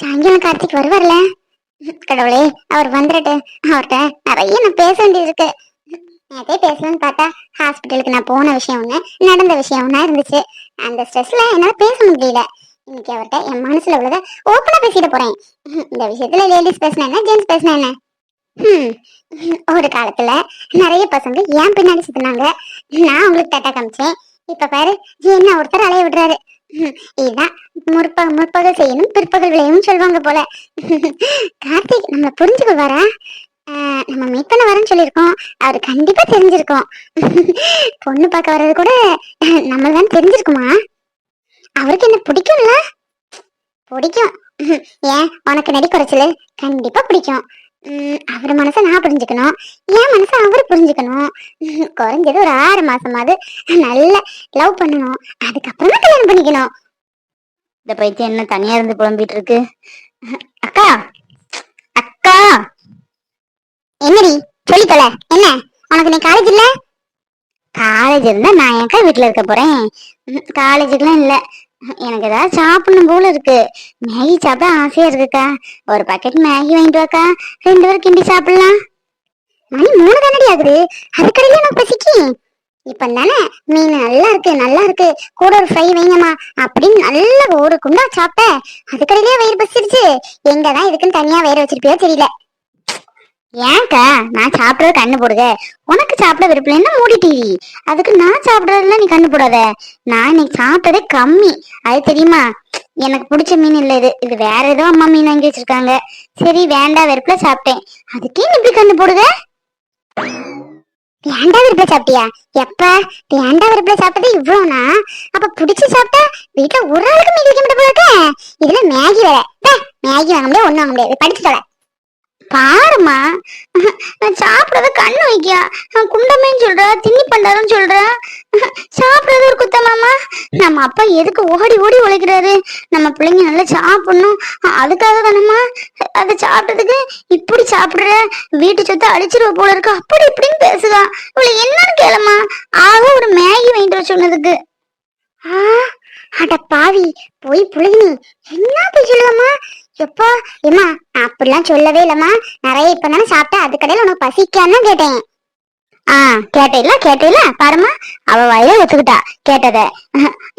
சாயங்காலம் கார்த்திக் வருவார்ல? கடவுளே அவர் வந்துட்டு அவர்கிட்ட நிறைய நான் பேச வேண்டியது இருக்கு நேத்தே பேசலன்னு பார்த்தா ஹாஸ்பிட்டலுக்கு நான் போன விஷயம் ஒன்று நடந்த விஷயம் ஒன்றா இருந்துச்சு. அந்த ஸ்ட்ரெஸ்ல என்னால் பேச முடியல. இன்னைக்கு அவர்கிட்ட என் மனசுல உள்ளத ஓப்பனா பேசிட போறேன். இந்த விஷயத்துல லேடிஸ் பேசினா என்ன ஜென்ஸ் பேசினா என்ன? ஒரு காலத்துல நிறைய பசங்க ஏன் பின்னாடி சுத்தினாங்க. நான் உங்களுக்கு தட்டா காமிச்சேன். இப்ப பாரு என்ன ஒருத்தர் அலைய விடுறாரு. ஹம், இதுதான் முற்ப முற்பகல் செய்யணும் பிற்பகல் விளையும் சொல்லுவாங்க போல. கார்த்திக் நம்ம புரிஞ்சுக்கொள்வாரா ஆஹ், நம்ம மீட் பண்ண வரேன்னு சொல்லியிருக்கோம். அவர் கண்டிப்பா தெரிஞ்சிருக்கோம். பொண்ணு பார்க்க வர்றது கூட நம்ம தான் தெரிஞ்சிருக்குமா? அவருக்கு என்ன பிடிக்கும்ல? பிடிக்கும். ஏன் உனக்கு நடி குறைச்சல்? கண்டிப்பா பிடிக்கும். அவர் மனசை நான் புரிஞ்சுக்கணும். என் மனசை அவர் புரிஞ்சுக்கணும். குறைஞ்சது ஒரு ஆறு மாசமாவது நல்ல லவ் பண்ணணும். அதுக்கப்புறம் தான் கல்யாணம் பண்ணிக்கணும். இந்த பைத்தியம் என்ன தனியா இருந்து புலம்பிட்டு இருக்கு? அக்கா அக்கா. என்னடி? சொல்லி தொலை. என்ன? உனக்கு நீ காலேஜ் இல்ல? காலேஜ் இருந்தா நான் ஏன்க்கா வீட்டுல இருக்க போறேன். காலேஜுக்குலாம் இல்ல. எனக்கு ஏதாவது சாப்பிடணும் போல இருக்கு. மேகி சாப்பிட ஆசையா இருக்குக்கா. ஒரு பக்கெட் மேகி வாங்கிட்டு வாக்கா. ரெண்டு பேரும் கிண்டி சாப்பிடலாம். மணி மூணு தானடி ஆகுது. அதுக்கடையில எனக்கு பசிக்கு. இப்ப தானே மீன் நல்லா இருக்கு நல்லா இருக்கு. கூட ஒரு ஃப்ரை வைங்கம்மா. அப்படின்னு நல்ல ஒரு குண்டா சாப்பிட்ட. அதுக்கடையிலே வயிறு பசிருச்சு எங்கதான் இதுக்குன்னு தனியா வயிறு வச்சிருப்பியோ தெரியல. ஏன்க்கா நான் சாப்பிடறது கண்ணு போடுக உனக்கு சாப்பிட விருப்பம் மூடிட்டீ அதுக்கு நான் சாப்பிடறதுல நீ கண்ணு போடாத. நான் இன்னைக்கு சாப்பிட்டதே கம்மி. அது தெரியுமா? எனக்கு பிடிச்ச மீன் இல்ல இது. இது வேற ஏதோ அம்மா மீன் வாங்கி வச்சிருக்காங்க. சரி வேண்டாம் வெறுப்புல சாப்பிட்டேன். அதுக்கே நீ இப்படி கண்ணு போடுக வேண்டா விருப்ப சாப்பிட்டியா? எப்ப வேண்டா விருப்ப சாப்பிட்டது இவ்வளவுனா? அப்ப புடிச்சு சாப்பிட்டா வீட்டுல ஒரு ஆளுக்கு மீன் வைக்க முடியாது போல இதுல மேகி வேற. மேகி வாங்க முடியாது ஒண்ணு வாங்க முடியாது. படிச்சு தொலை பாருமா நான் சாப்பிடறத கண்ணு வைக்கியா? நான் குண்டமேன்னு சொல்ற திண்ணி பண்டாரம் சொல்ற. சாப்பிடறது ஒரு குத்தமாமா? நம்ம அப்பா எதுக்கு ஓடி ஓடி உழைக்கிறாரு? நம்ம பிள்ளைங்க நல்லா சாப்பிடணும். அதுக்காக தானம்மா? அதை சாப்பிட்டதுக்கு இப்படி சாப்பிடுற? வீட்டு சொத்தை அழிச்சிருவ போல இருக்கு. அப்படி இப்படின்னு பேசுதா இவளை என்னன்னு கேளம்மா? ஆக ஒரு மேகி வாங்கிட்டு வர சொன்னதுக்கு. ஆ, அட பாவி போய் புழுகினி என்ன போய் சொல்லுவம்மா எப்போ ஏமா அப்படிலாம் சொல்லவே இல்லம்மா. நிறைய இப்ப தானே சாப்பிட்டேன் அது கடையில உனக்கு பசிக்கான்னு கேட்டேன். ஆ கேட்டேல கேட்டேல பாருமா அவ வயல ஒத்துக்கிட்டா கேட்டத.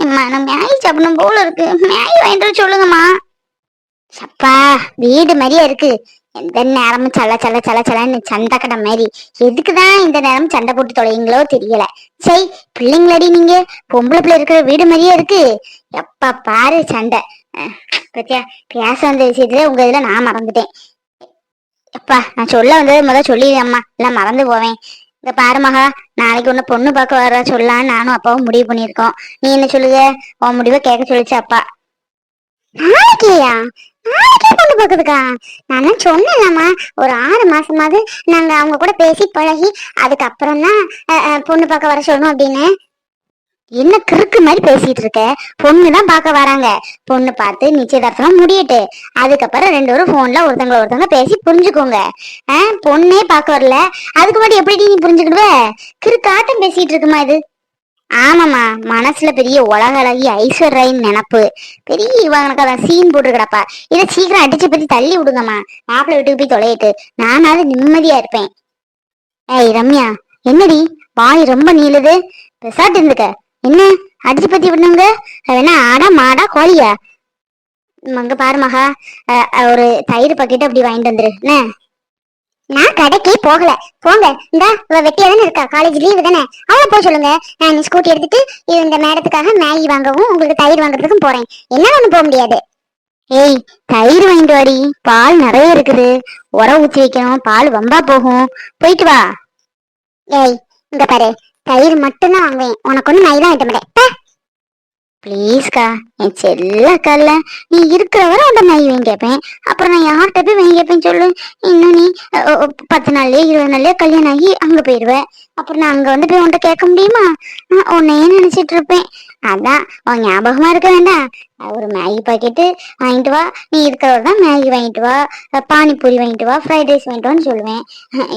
அம்மா நான் மேகி சாப்பிடணும் போல இருக்கு. மேகி வாங்கிட்டு சொல்லுங்கம்மா. சப்பா வீடு மாதிரியே இருக்கு. எந்த நேரமும் சல சல சல சலன்னு சண்டை கடை மாதிரி. எதுக்குதான் இந்த நேரம் சண்டை போட்டு தொலைங்களோ தெரியல. சரி பிள்ளைங்களடி நீங்க. பொம்பளை பிள்ளை இருக்கிற வீடு மாதிரியே இருக்கு. எப்பா பாரு சண்டை. பத்தியா பேச வந்த விஷயத்துல உங்க இதுல நான் மறந்துட்டேன். அப்பா நான் சொல்ல வந்தது முதல்ல சொல்லிடு எல்லாம் மறந்து போவேன். இந்த பாரு மகா நாளைக்கு ஒண்ணு பொண்ணு பார்க்க வர சொல்லான்னு நானும் அப்பாவும் முடிவு பண்ணியிருக்கோம். நீ என்ன சொல்லுங்க உன் முடிவை கேட்க சொல்லிச்சு அப்பா. நாளைக்கேயா? நாளைக்கே பொண்ணு பார்க்குதுக்கா நான் சொன்னேன்லாமா ஒரு ஆறு மாசமாவது நாங்க அவங்க கூட பேசி பழகி அதுக்கப்புறம் தான் பொண்ணு பார்க்க வர சொல்லணும் அப்படின்னு. என்ன கிறுக்கு மாதிரி பேசிட்டு இருக்க? பொண்ணு தான் பார்க்க வராங்க. பொண்ணு பார்த்து நிச்சயதார்த்தம் முடியட்டு. அதுக்கப்புறம் ரெண்டு பேரும் போன்ல ஒருத்தங்கள ஒருத்தங்க பேசி புரிஞ்சுக்கோங்க. ஆ, பொண்ணே பார்க்க வரல. அதுக்கு முன்னாடி எப்படி நீ புரிஞ்சுக்கிடுவ? கிறுக்காட்டம் பேசிட்டு இருக்குமா இது? ஆமாம்மா மனசுல பெரிய உலக ஐஸ்வர்யின் நினப்பு. பெரிய இவங்களுக்கு அதான் சீன் போட்டுருக்கடப்பா. இதை சீக்கிரம் அடிச்சு பத்தி தள்ளி விடுங்கம்மா. மாப்பிள்ளை வீட்டுக்கு போய் தொலையிட்டு. நானாவது நிம்மதியா இருப்பேன். ஏய் ரம்யா என்னடி? வாய் ரொம்ப நீளுது. பெசாட்டு இருந்துக்க. என்ன? அடிச்சு பத்தி விடணுங்க வேணா ஆடா மாடா கோழியா? அங்க பாரு மகா. ஒரு தயிர் பக்கெட் அப்படி வாங்கிட்டு வந்துரு. என்ன? நான் கடைக்கே போகல. போங்க. இந்த இவ வெட்டியா தானே இருக்கா? காலேஜ் லீவு தானே? அவளை போக சொல்லுங்க. நான் ஸ்கூட்டி எடுத்துட்டு இந்த மேடத்துக்காக மேகி வாங்கவும் உங்களுக்கு தயிர் வாங்குறதுக்கும் போறேன். என்ன ஒண்ணு போக முடியாது. ஏய் தயிர் வாங்கிட்டு வாடி. பால் நிறைய இருக்குது. உரம் ஊத்தி வைக்கணும். பால் வம்பா போகும். போயிட்டு வா. ஏய் இங்க பாரு. தயிர் மட்டும்தான் வாங்குவேன். உனக்கு ஒண்ணு நான் தான் மாட்டேன் ப்ளீஸ்க்கா என் செல்ல கல்ல நீ இருக்கிற வரை அந்த நாய் வாங்கி கேட்பேன் அப்புறம் நான் யார்கிட்ட போய் வாங்கி கேட்பேன் சொல்லு. இன்னும் நீ பத்து நாள்லயே இருபது நாள்லயே கல்யாணம் ஆகி அங்கே போயிடுவேன் அப்புறம் நான் அங்கே வந்து போய் உன்கிட்ட கேட்க முடியுமா? நான் உன்னையே நினைச்சிட்டு இருப்பேன். அதான் உன் ஞாபகமா இருக்க வேண்டாம். ஒரு மேகி பாக்கெட்டு வாங்கிட்டு வா. நீ இருக்கிறவர் தான் மேகி வாங்கிட்டு வா. பானிபூரி வாங்கிட்டு வா. ஃப்ரைட் ரைஸ் வாங்கிட்டு வான்னு சொல்லுவேன்.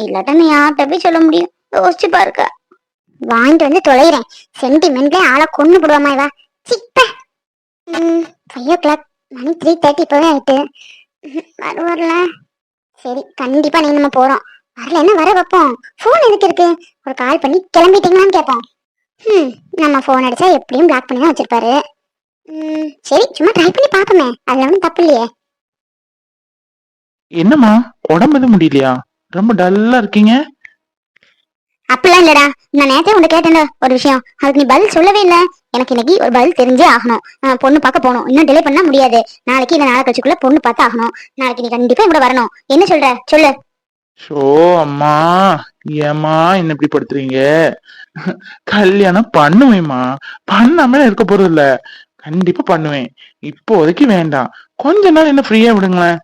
இல்லாட்டா நீ யார்கிட்ட போய் சொல்ல முடியும்? யோசிச்சு பாருக்கா. வாங்கிட்டு வந்து தொலைகிறேன். சென்டிமெண்ட்லேயே ஆளை கொண்டு போடுவாமா இவா. சிப்ப. ஃபைவ் ஓ கிளாக் மணி த்ரீ தேர்ட்டி இப்போவே ஆயிட்டு. வருவார்ல. சரி கண்டிப்பாக நீங்கள் நம்ம போகிறோம் வரலன்னா வர வைப்போம்? ஃபோன் எதுக்கு இருக்கு? ஒரு கால் பண்ணி கிளம்பிட்டீங்களான்னு கேட்போம். ம் நம்ம ஃபோன் அடித்தா எப்படியும் பிளாக் பண்ணி தான் வச்சுருப்பாரு. ம், சரி சும்மா ட்ரை பண்ணி பார்ப்போமே. அதில் ஒன்றும் தப்பு இல்லையே. என்னம்மா? உடம்பு எதுவும் முடியலையா? ரொம்ப டல்லா இருக்கீங்க. அப்படிலாம் இல்லடா. நான் நேத்தே உன்கிட்ட கேட்டேன்டா ஒரு விஷயம். அதுக்கு நீ பதில் சொல்லவே இல்ல. எனக்கு இன்னைக்கு ஒரு பதில் தெரிஞ்சே ஆகணும். பொண்ணு பார்க்க போகணும். இன்னும் டிலே பண்ணா முடியாது. நாளைக்கு இந்த நாளை கழிச்சுக்குள்ள பொண்ணு பார்த்து ஆகணும். நாளைக்கு நீ கண்டிப்பா கூட வரணும். என்ன சொல்ற? சொல்லு. ஷோ அம்மா. ஏமா என்ன இப்படி படுத்துறீங்க? கல்யாணம் பண்ணுவேம்மா. பண்ணாம இருக்க போறது இல்ல. கண்டிப்பா பண்ணுவேன். இப்போதைக்கு வேண்டாம். கொஞ்ச நாள் என்ன ஃப்ரீயா விடுங்களேன்.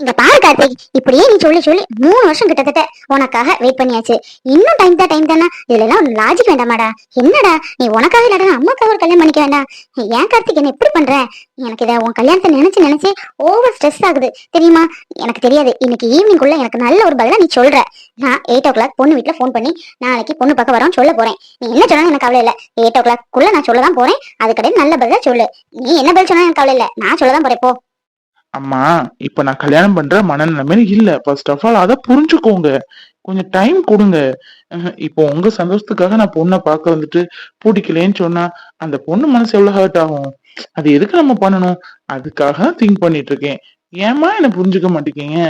இங்க பாரு கார்த்திக் இப்படியே நீ சொல்லி சொல்லி மூணு வருஷம் கிட்டத்தட்ட உனக்காக வெயிட் பண்ணியாச்சு. இன்னும் டைம் தான் டைம் தானே? இதுல எல்லாம் லாஜிக் வேண்டாமாடா. என்னடா நீ உனக்காக இல்லாடா அம்மாக்காக ஒரு கல்யாணம் பண்ணிக்க வேண்டாம். ஏன் கார்த்திக் என்ன எப்படி பண்ற? எனக்கு இதை உன் கல்யாணத்தை நினைச்சு நினைச்சு ஓவர் ஸ்ட்ரெஸ் ஆகுது. தெரியுமா? எனக்கு தெரியாது. இன்னைக்கு ஈவினிங் குள்ள எனக்கு நல்ல ஒரு பதிலா நீ சொல்ற. நான் எயிட் ஓ கிளாக் பொண்ணு வீட்டுல போன் பண்ணி நாளைக்கு பொண்ணு பக்கம் வரோம் சொல்ல போறேன். நீ என்ன சொன்னாலும் எனக்கு கவலை இல்ல. எயிட் ஓ கிளாக் குள்ள நான் சொல்ல தான் போறேன் அதுக்கடையே நல்ல பதிலா சொல்லு. நீ என்ன பதில் சொன்னாலும் எனக்கு கவலை இல்ல. நான் சொல்ல தான் போறேன் போ. அம்மா இப்ப நான் கல்யாணம் பண்ற மனநிலைமையில இல்ல. ஃபர்ஸ்ட் ஆஃப் ஆல் அதை புரிஞ்சுக்கோங்க. கொஞ்சம் டைம் கொடுங்க. இப்போ உங்க சந்தோஷத்துக்காக நான் பொண்ணை பார்க்க வந்துட்டு பிடிக்கலன்னு சொன்னா அந்த பொண்ணு மனசு எவ்வளவு ஹர்ட் ஆகும்? அது எதுக்கு நம்ம பண்ணணும்? அதுக்காக திங்க் பண்ணிட்டு இருக்கேன். ஏம்மா என்ன புரிஞ்சுக்க மாட்டேங்க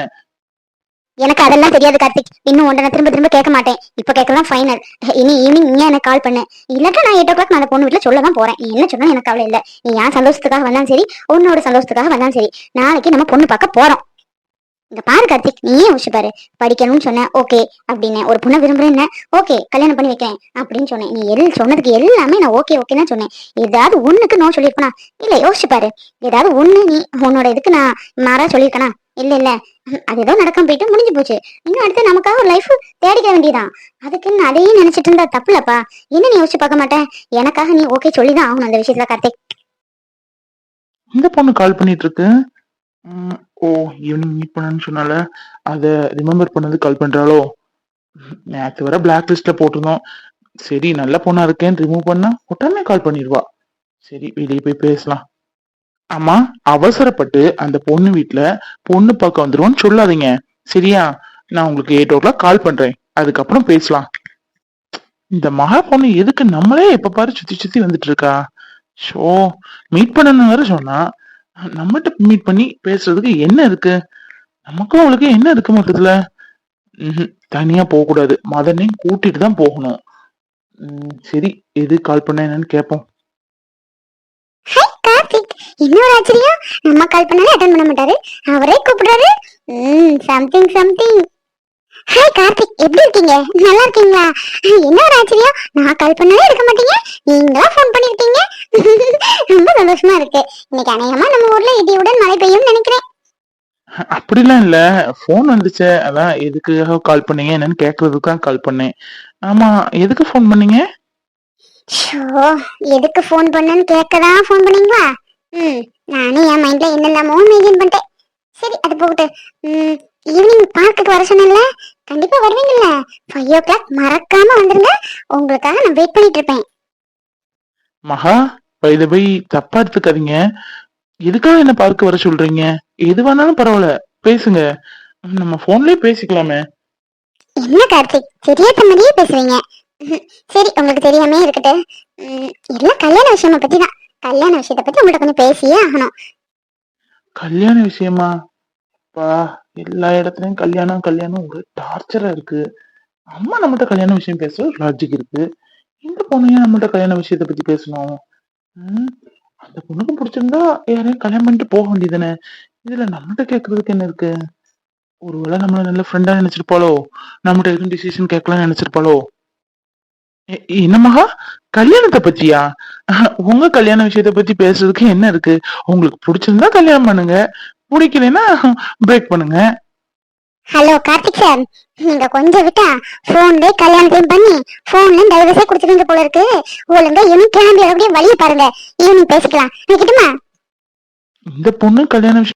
எனக்கு அதெல்லாம் தெரியாது கார்த்திக். இன்னும் ஒன்றை திரும்ப திரும்ப கேட்க மாட்டேன். இப்போ கேட்கலாம் ஃபைனல் இனி ஈவினிங் நீ எனக்கு கால் பண்ணு. இல்லாட்டா நான் எயிட் ஓ கிளாக் நான் அந்த பொண்ணு வீட்டில் சொல்ல தான் போறேன். நீ என்ன சொன்னா எனக்கு கவலை இல்லை. நீ என் சந்தோஷத்துக்காக வந்தாலும் சரி உன்னோட சந்தோஷத்துக்காக வந்தாலும் சரி நாளைக்கு நம்ம பொண்ணு பார்க்க போறோம். இங்க பாரு கார்த்திக் நீயே யோசிச்சு பாரு. படிக்கணும்னு சொன்னேன் ஓகே அப்படின்னு. ஒரு பொண்ணை விரும்புறேன்னு ஓகே கல்யாணம் பண்ணி வைக்கேன் அப்படின்னு சொன்னேன். நீ எல் சொன்னதுக்கு எல்லாமே நான் ஓகே ஓகே தான் சொன்னேன். ஏதாவது ஒண்ணுக்கு நோ சொல்லியிருக்கணும். இல்ல யோசிச்சு பாரு. ஏதாவது ஒண்ணு நீ உன்னோட இதுக்கு நான் மாறா சொல்லியிருக்கனா? இல்ல இல்ல. அது ஏதோ நடக்காம போயிட்டு முடிஞ்சு போச்சு. இன்னும் அடுத்து நமக்காக ஒரு லைஃப் தேடிக்க வேண்டியதான் அதுக்குன்னு அதையே நினைச்சிட்டு இருந்தா தப்புலப்பா. என்ன நீ யோசிச்சு பார்க்க மாட்டேன் எனக்காக நீ ஓகே சொல்லிதான் ஆகணும் அந்த விஷயத்துல கார்த்திக். எங்க பொண்ணு கால் பண்ணிட்டு இருக்கு ஓ ஈவினிங் மீட் பண்ணனு சொன்னால. அதை ரிமெம்பர் பண்ணது கால் பண்றாளோ? நேற்று வர பிளாக் லிஸ்ட்ல போட்டிருந்தோம். சரி நல்ல பொண்ணா இருக்கேன்னு ரிமூவ் பண்ணா உடனே கால் பண்ணிடுவா. சரி வெளியே போய் பேசலாம். அம்மா அவசரப்பட்டு அந்த பொண்ணு வீட்டுல பொண்ணு பார்க்க வந்துருவோன்னு சொல்லாதீங்க. சரியா? நான் உங்களுக்கு எயிட் ஓ கிளாக் கால் பண்றேன். அதுக்கப்புறம் பேசலாம். இந்த மகா பொண்ணு எதுக்கு நம்மளே எப்ப பாரு சுத்தி சுத்தி வந்துட்டு இருக்கா? ஷோ மீட் பண்ணணும் வேற சொன்னா நம்மகிட்ட மீட் பண்ணி பேசுறதுக்கு என்ன இருக்கு? நமக்கும் அவளுக்கு என்ன இருக்கு மொத்தத்துல? தனியா போக கூடாது மதனையும் கூட்டிட்டு தான் போகணும். ம், சரி எது கால் பண்ண என்னன்னு கேட்போம் கார்த்திக் இன்னொரு ஆச்சரியம் நம்ம கால் பண்ணாலே அட்டன் பண்ண மாட்டாரு. அவரே கூப்பிடுறாரு. ம் சம்திங் சம்திங் ஹாய் கார்த்திக் எப்படி இருக்கீங்க? நல்லா இருக்கீங்களா? என்ன ஒரு ஆச்சரியம் நான் கால் பண்ணாலே எடுக்க மாட்டீங்க. நீங்களா ஃபோன் பண்ணிருக்கீங்க. ரொம்ப சந்தோஷமா இருக்கு. இன்னைக்கு அநேகமா நம்ம ஊர்ல இடியுடன் மழை பெய்யும் நினைக்கிறேன். அப்படிலாம் இல்ல. ஃபோன் வந்துச்சே. அதான் எதுக்காக கால் பண்ணீங்க? என்னன்னு கேட்கறதுக்கு தான் கால் பண்ணேன். ஆமா எதுக்கு ஃபோன் பண்ணீங்க? ஷோ எதுக்கு ஃபோன் பண்ணேன்னு கேட்கதான் ஃபோன் பண்ணீங்களா? ம் நானும் என் மைண்ட்ல என்னெல்லாமோ இமேஜின் பண்ணிட்டேன். சரி அது போகட்டும் ம் ஈவினிங் பார்க்குக்கு வர சொன்னேன்ல? கண்டிப்பா வருவீங்கல்ல. ஃபைவ் ஓ கிளாக் மறக்காம வந்துருங்க. உங்களுக்காக நான் வெயிட் பண்ணிட்டு இருப்பேன். மகா பை போய் தப்பா எடுத்துக்காதீங்க. எதுக்காக என்ன பார்க்க வர சொல்றீங்க? எது வேணாலும் பரவாயில்ல. பேசுங்க. நம்ம போன்லயே பேசிக்கலாமே. என்ன கார்த்திக்? தெரியாத மாதிரியே பேசுறீங்க. சரி உங்களுக்கு தெரியாமே இருக்கட்டு எல்லாம் கல்யாண விஷயமா பத்தி தான் கல்யாண விஷயத்த பத்தி உங்கள்ட்ட கொஞ்சம் பேசியே ஆகணும். கல்யாண விஷயமா? பா எல்லா இடத்துலயும் கல்யாணம் கல்யாணம். ஒரு டார்ச்சரா இருக்கு. அம்மா நம்மகிட்ட கல்யாண விஷயம் பேச லாஜிக் இருக்கு. இந்த பொண்ணு ஏன் நம்மகிட்ட கல்யாண விஷயத்தை பத்தி பேசணும்? அந்த பொண்ணுக்கு பிடிச்சிருந்தா யாரையும் கல்யாணம் பண்ணிட்டு போக வேண்டியதானே இதுல நம்மகிட்ட கேட்கறதுக்கு என்ன இருக்கு? ஒருவேளை நம்மள நல்ல ஃப்ரெண்டா நினைச்சிருப்பாளோ? நம்மகிட்ட எதுவும் டிசிஷன் கேட்கலாம் நினைச்சிருப்பாளோ? எ- என்னம்மா கல்யாணத்தை பத்தியா? உங்க கல்யாண விஷயத்தை பத்தி பேசுறதுக்கு என்ன இருக்கு? உங்களுக்கு பிடிச்சிருந்தா கல்யாணம் பண்ணுங்க. பிடிக்கலைன்னா பிரேக் பண்ணுங்க. ஹலோ கார்த்திக் சார் நீங்க கொஞ்சம் விட்டா போன்லயே கல்யாணத்தையும் பண்ணி போன்ல டைவர்ஸே கொடுத்துருங்க போல இருக்கு. ஒழுங்கா இவன் கிளம்பி அப்படியே வழியை பாருங்க. ஈவினிங் பேசிக்கலாம். வைக்கட்டுமா இந்த பொண்ணு கல்யாண விஷயம்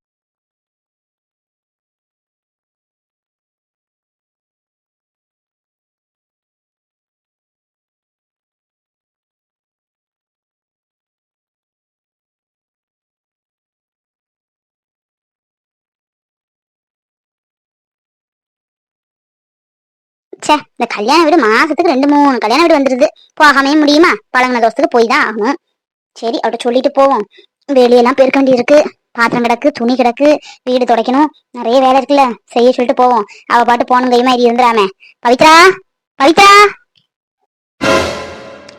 ச்சே இந்த கல்யாண வீடு மாசத்துக்கு ரெண்டு மூணு கல்யாண வீடு வந்துருது. போகாமே முடியுமா? பழங்கின தோசத்துக்கு போய் தான் ஆகணும். சரி அவட்ட சொல்லிட்டு போவோம். வெளியெல்லாம் பெருக்க வேண்டி இருக்கு பாத்திரம் கிடக்கு துணி கிடக்கு வீடு துடைக்கணும். நிறைய வேலை இருக்குல்ல. செய்ய சொல்லிட்டு போவோம். அவ பாட்டு போன கையுமா இது இருந்துடாம. பவித்ரா பவித்ரா!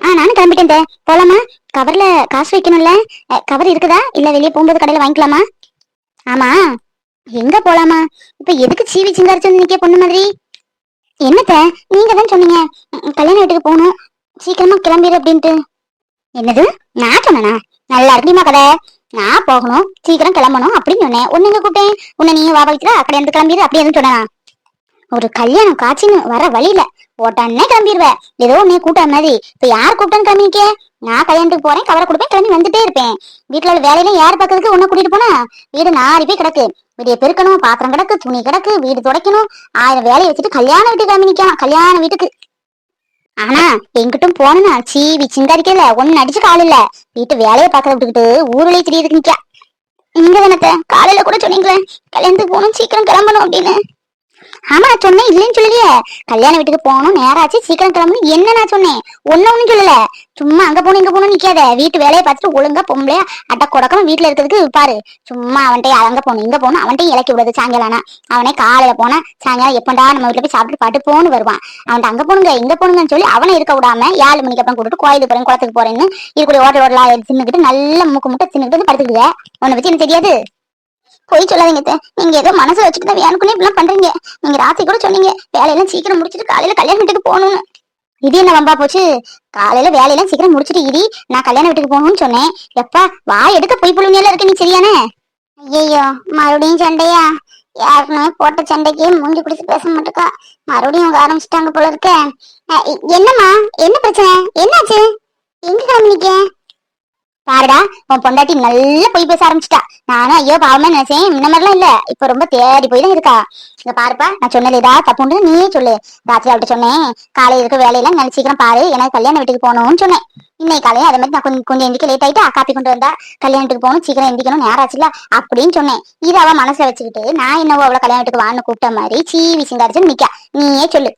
ஆ நானும் கிளம்பிட்டேன் போலாமா? கவர்ல காசு வைக்கணும்ல. கவர் இருக்குதா? இல்ல வெளியே போகும்போது கடையில வாங்கிக்கலாமா? ஆமா. எங்க போலாமா? இப்ப எதுக்கு சீவி சிங்காரிச்சு நிக்க பொண்ணு மாதிரி? என்னத்த? நீங்க தான் சொன்னீங்க கல்யாண வீட்டுக்கு போகணும். சீக்கிரமா கிளம்பிடு அப்படின்ட்டு. என்னது? நான் சொன்னேனா? நல்லா இருக்குமா கதை. நான் போகணும். சீக்கிரம் கிளம்பணும் அப்படின்னு சொன்னேன். உன்னை கூப்பிட்டேன்? உன்னை நீங்க வா வைக்கிறா கல்யாணத்துக்கு கிளம்பிடு அப்படி எதுவும் சொன்னா ஒரு கல்யாணம் காட்சின்னு வர வழியில ஓட்டானே கிளம்பிடுவேன் ஏதோ உன்னை கூட்ட மாதிரி. இப்ப யார் கூப்பிட்டான்னு கிளம்பிக்கே நான் கல்யாணத்துக்கு போறேன் கவரை கொடுப்பேன் கிளம்பி வந்துட்டே இருப்பேன். வீட்டுல உள்ள வேலையில யார் பக்கத்துக்கு உன்னை கூட்டிட்டு போனா? வீடு நாரி போய் கிடக்கு. வீடியை பெருக்கணும் பாத்திரம் கிடக்கு துணி கிடக்கு வீடு துடைக்கணும். ஆயிரம் வேலையை வச்சுட்டு கல்யாண வீட்டுக்கு கிளம்பி நிக்கலாம் கல்யாண வீட்டுக்கு. ஆனா எங்கிட்டும் போனா சீவி சிங்காரிக்கல ஒன்னு அடிச்சு கால் இல்ல. வீட்டு வேலையை பாக்க விட்டுக்கிட்டு ஊருலயே திரியதுக்கு நிக்கா. நீங்க தானே காலையில கூட சொன்னீங்களே கல்யாணத்துக்கு போகணும் சீக்கிரம் கிளம்பணும் அப்படின்னு. ஆமா நான் சொன்னேன் இல்லைன்னு சொல்லலையே. கல்யாண வீட்டுக்கு போகணும் நேராச்சு சீக்கிரம் கிளம்பணும். என்ன நான் சொன்னேன்? ஒன்னு ஒண்ணும் சொல்லல. சும்மா அங்க போகணும் இங்க போகணும் நிக்காத. வீட்டு வேலையை பார்த்துட்டு ஒழுங்கா பொம்பளையா அட்ட கொடக்கணும் வீட்டுல இருக்கிறதுக்கு பாரு. சும்மா அவன்கிட்ட அங்க போகணும் இங்க போகணும் அவன்கிட்ட இலக்கி விடுறது சாயங்காலம் அவனே காலையில போனா சாயங்காலம் எப்பண்டா நம்ம வீட்டுல போய் சாப்பிட்டு பாட்டு போன்னு வருவான். அவன்கிட்ட அங்க போனுங்க இங்க போனுங்கன்னு சொல்லி அவனை இருக்க விடாம ஏழு மணிக்கு அப்புறம் கூட்டிட்டு கோயிலுக்கு போறேன் குளத்துக்கு போறேன்னு இருக்கக்கூடிய ஓட்டல் ஓட்டலா தின்னுக்கிட்டு நல்ல மூக்கு முட்டை தின்னுக்கிட்டு வந்து படுத்துக்குது உன்னை பத்தி எனக்கு தெரியாது. பொய் சொல்லாதீங்க அத்தை. நீங்க ஏதோ மனசு வச்சுட்டு தான் வேணுக்குனே இப்படிலாம் பண்றீங்க. நீங்க ராத்திரி கூட சொன்னீங்க வேலையெல்லாம் சீக்கிரம் முடிச்சிட்டு காலையில கல்யாண வீட்டுக்கு போகணும்னு. இது என்ன வம்பா போச்சு? காலையில வேலையெல்லாம் சீக்கிரம் முடிச்சிட்டு இடி நான் கல்யாண வீட்டுக்கு போகணும்னு சொன்னேன். எப்பா வாய் எடுக்க பொய் புள்ளிமையில இருக்க நீ சரியானே? ஐயோ மறுபடியும் சண்டையா? யாருக்குமே போட்ட சண்டைக்கு மூஞ்சி குடிச்சு பேச மாட்டேக்கா. மறுபடியும் உங்க ஆரம்பிச்சிட்டாங்க போல இருக்க. என்னம்மா? என்ன பிரச்சனை? என்னாச்சு? எங்க கிளம்பிக்க பாருடா உன் பொண்டாட்டி நல்லா போய் பேச ஆரம்பிச்சிட்டா. நானும் ஐயோ பாவமே நினைச்சேன். இந்த மாதிரிலாம் இல்ல. இப்ப ரொம்ப தேடி போய் தான் இருக்கா. இங்க பாருப்பா நான் சொன்னது ஏதா தப்புண்டு? நீயே சொல்லு. ராத்திரி அவட்ட சொன்னேன். காலையில இருக்க வேலையெல்லாம் நல்ல சீக்கிரம் பாரு. எனக்கு கல்யாண வீட்டுக்கு போகணும்னு சொன்னேன். இன்னைக்கு காலையில அதே மாதிரி நான் கொஞ்சம் கொஞ்சம் எந்திக்க லேட் ஆயிட்டு காப்பி கொண்டு வந்தா கல்யாணத்துக்கு போகணும் சீக்கிரம் எந்திக்கணும் நேரம் ஆச்சுல அப்படின்னு சொன்னேன். இது அவ மனசுல வச்சுக்கிட்டு நான் என்னவோ அவளை கல்யாண வீட்டுக்கு வான்னு கூப்பிட்ட மாதிரி சீவி சிங்காரிச்சு நிக்கா. நீயே சொல்லு.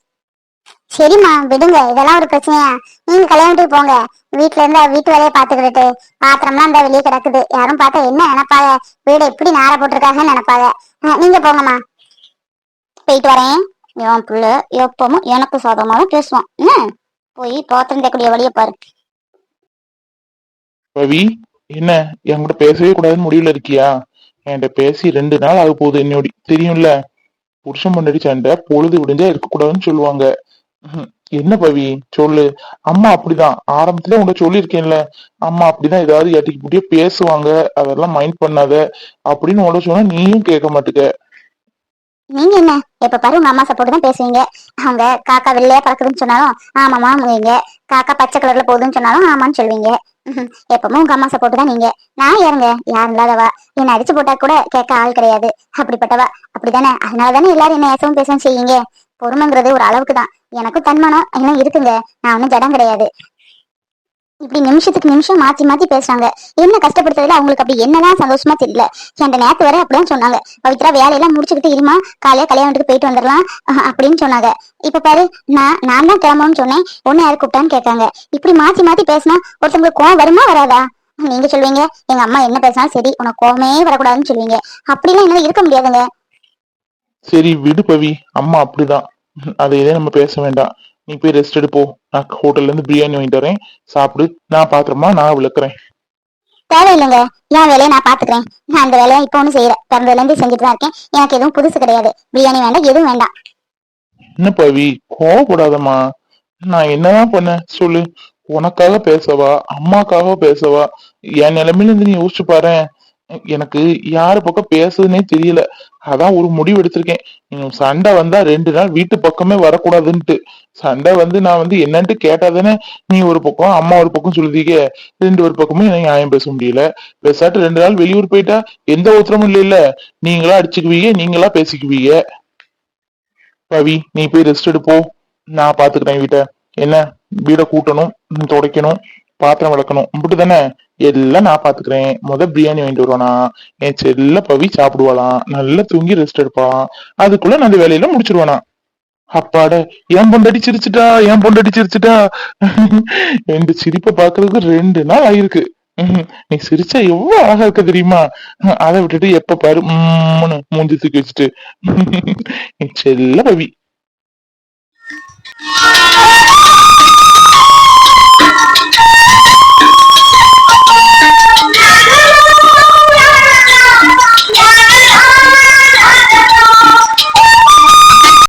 சரிம்மா விடுங்க. இதெல்லாம் ஒரு பிரச்சனையா? நீங்க கல்யாணத்துக்கு போங்க. வீட்டுல இருந்து வீட்டு வேலையை பாத்துக்கிட்டு பாத்திரம்லாம் இந்த வெளியே கிடக்குது. யாரும் பார்த்தா என்ன நினைப்பாங்க? வீடு எப்படி நார போட்டிருக்காங்கன்னு நினைப்பாங்க. நீங்க போங்கம்மா. போயிட்டு வரேன். என் புள்ள எப்பவும் எனக்கு சாதமாவும் பேசுவான். என்ன? போய் பாத்திரம் தேக்கூடிய வழியை பாரு. ரவி என்ன? என் கூட பேசவே கூடாதுன்னு முடிவுல இருக்கியா? என்கிட்ட பேசி ரெண்டு நாள் ஆக போகுது என்னோட தெரியும்ல? புருஷன் முன்னாடி சண்டை பொழுது விடிஞ்சா இருக்கக்கூடாதுன்னு சொல்லுவாங்க. என்ன பவி? சொல்லு. அம்மா அப்படிதான். ஆரம்பத்துல உன்கிட்ட சொல்லியிருக்கேன்ல. அம்மா அப்படிதான் ஏதாவது ஏட்டிக்கு புட்டியே பேசுவாங்க. அதெல்லாம் மைண்ட் பண்ணாத. அப்படின்னு உன்கிட்ட சொன்னா நீயும் கேட்க மாட்டுக்க. நீங்க என்ன? எப்ப பாரு உங்க அம்மா சப்போர்ட் தான் பேசுவீங்க. அவங்க காக்கா வெள்ளையா பறக்குதுன்னு சொன்னாலும் ஆமாமா காக்கா பச்சை கலர்ல போகுதுன்னு சொன்னாலும் ஆமான்னு சொல்வீங்க எப்பவும் உங்க அம்மா சப்போர்ட் தான் நீங்க. நான் யாருங்க? யார் இல்லாதவா? என்ன அடிச்சு போட்டா கூட கேட்க ஆள் கிடையாது. அப்படிப்பட்டவா. அப்படிதானே அதனாலதானே எல்லாரும் என்ன ஏசவும் பேசவும் செய்யுங்க பொறுமைங்கிறது ஒரு அளவுக்கு தான். எனக்கும் தன்மானம் எல்லாம் இருக்குங்க. நான் ஒன்றும் ஜடம் கிடையாது. இப்படி நிமிஷத்துக்கு நிமிஷம் மாத்தி மாத்தி பேசுறாங்க. என்ன கஷ்டப்படுத்துறதுல அவங்களுக்கு அப்படி என்னதான் சந்தோஷமா தெரியல. என் நேத்து வரை அப்படிதான் சொன்னாங்க. பவித்ரா வேலையெல்லாம் முடிச்சுக்கிட்டு இருமா? காலையில கல்யாணத்துக்கு போயிட்டு வந்துடலாம். அப்படின்னு சொன்னாங்க. இப்ப பாரு நான் நான் தான் கிளம்பணும்னு சொன்னேன். ஒன்னு யாரு கூப்பிட்டான்னு கேட்காங்க. இப்படி மாத்தி மாத்தி பேசினா ஒருத்தவங்களுக்கு கோவம் வருமா வராதா? நீங்க சொல்லுவீங்க எங்க அம்மா என்ன பேசினாலும் சரி உனக்கு கோவமே வரக்கூடாதுன்னு சொல்லுவீங்க அப்படிலாம் என்னால இருக்க முடியாதுங்க. சரி விடு பவி. அம்மா அப்படிதான். அதை இதே நம்ம பேச வேண்டாம். நீ போய் ரெஸ்ட் எடுப்போ நான் ஹோட்டல்ல இருந்து பிரியாணி வாங்கிட்டு வரேன். சாப்பிடு. நான் பாத்திரமா நான் விளக்குறேன். தேவையில்லைங்க. என் வேலையை நான் பாத்துக்கிறேன். நான் அந்த வேலையை இப்போ ஒன்றும் செய்யறேன் பிறந்ததுல இருந்து செஞ்சுட்டு தான் இருக்கேன். எனக்கு எதுவும் புதுசு கிடையாது. பிரியாணி வேண்டாம் எதுவும் வேண்டாம். என்ன பவி? கோவப்படாதம்மா. நான் என்னதான் பண்ண சொல்லு. உனக்காக பேசவா? அம்மாக்காக பேசவா? என் நிலைமையில இருந்து நீ யோசிச்சு பாரு எனக்கு யாரு பக்கம் பேசுதுன்னே தெரியல. அதான் ஒரு முடிவு எடுத்திருக்கேன். சண்டை வந்தா ரெண்டு நாள் வீட்டு பக்கமே வரக்கூடாதுன்ட்டு. சண்டை வந்து நான் வந்து என்னன்ட்டு கேட்டாதானே நீ ஒரு பக்கம் அம்மா ஒரு பக்கம் சொல்லுதீங்க. ரெண்டு ஒரு பக்கமும் எனக்கு நியாயம் பேச முடியல. பேசாட்டு ரெண்டு நாள் வெளியூர் போயிட்டா எந்த ஒருத்தரமும் இல்ல நீங்களா அடிச்சுக்குவீங்க நீங்களா பேசிக்குவீங்க. பவி நீ போய் ரெஸ்ட் எடுப்போ நான் பாத்துக்கிறேன் வீட்டை. என்ன? வீடை கூட்டணும் துடைக்கணும் பாத்திரம் விளக்கணும். இப்படி தானே எல்லாம் நான் பாத்துக்கிறேன். முத பிரியாணி வாங்கிட்டு வருவானா? என் செல்ல பவி சாப்பிடுவாளாம் நல்லா தூங்கி ரெஸ்ட் எடுப்பான் அதுக்குள்ள நான் அந்த வேலையில முடிச்சிருவானா? அப்பாட என் பொண்டாட்டி சிரிச்சுட்டா? என் பொண்டாட்டி சிரிச்சுட்டா? ரெண்டு சிரிப்பை பாக்குறதுக்கு ரெண்டு நாள் ஆயிருக்கு. நீ சிரிச்சா எவ்வளவு அழகா இருக்க தெரியுமா? அதை விட்டுட்டு எப்ப பாரு உம்னு மூஞ்சி தூக்கி வச்சுட்டு. செல்ல பவி.